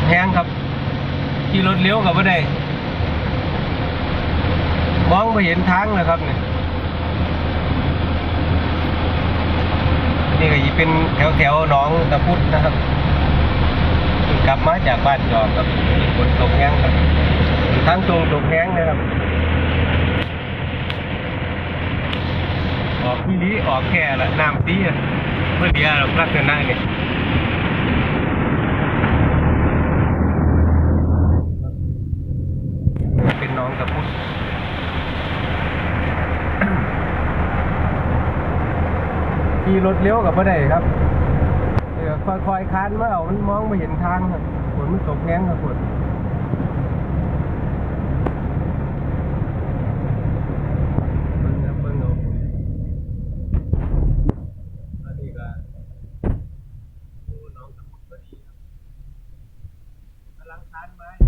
กแห้งครับขี่รถเลี้ยวกับว่าได้มองไปเห็นทางเลยครับเนี่ยนี่ก็จะเป็นแถวแถวๆหนองตะพุดนะครับ กลับมาจากบ้านจอมครับฝนตกแห้งครับทางตรงตกแห้งนะครับออกพี่ลีออกแค่ละน้ำตีอะเมื่อเดียวลักษณะเนี่ย เป็นน้องตะพุดขี่รถเลี้ยวกับบ่ได้ครับเออค่อยๆคานมาเอามันมองไม่เห็นทางครับฝนมันตกแห้งครับฝนเบิ่งครับเบิ่งเอาอันนี้ก็โอ้น้องตะพุดพอดีครับกำลังคานมาอยู่